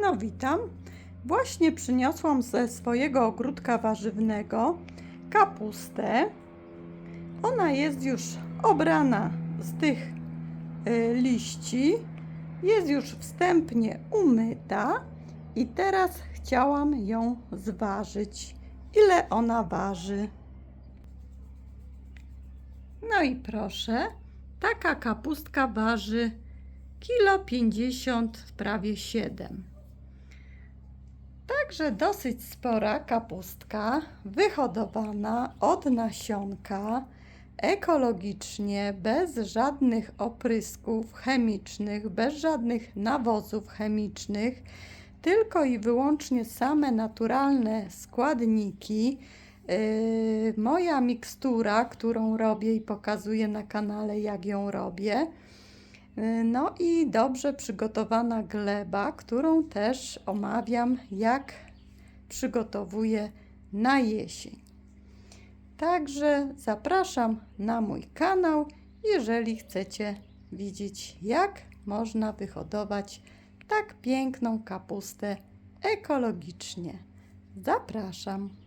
No witam. Właśnie przyniosłam ze swojego ogródka warzywnego kapustę. Ona jest już obrana z tych y, liści. Jest już wstępnie umyta i teraz chciałam ją zważyć. Ile ona waży? No i proszę, taka kapustka waży kilo 50, prawie 7. Także dosyć spora kapustka, wyhodowana od nasionka, ekologicznie, bez żadnych oprysków chemicznych, bez żadnych nawozów chemicznych, tylko i wyłącznie same naturalne składniki. Yy, moja mikstura, którą robię i pokazuję na kanale, jak ją robię. Yy, No i dobrze przygotowana gleba, którą też omawiam, jak przygotowuję na jesień. Także zapraszam na mój kanał, jeżeli chcecie widzieć, jak można wyhodować tak piękną kapustę ekologicznie. Zapraszam.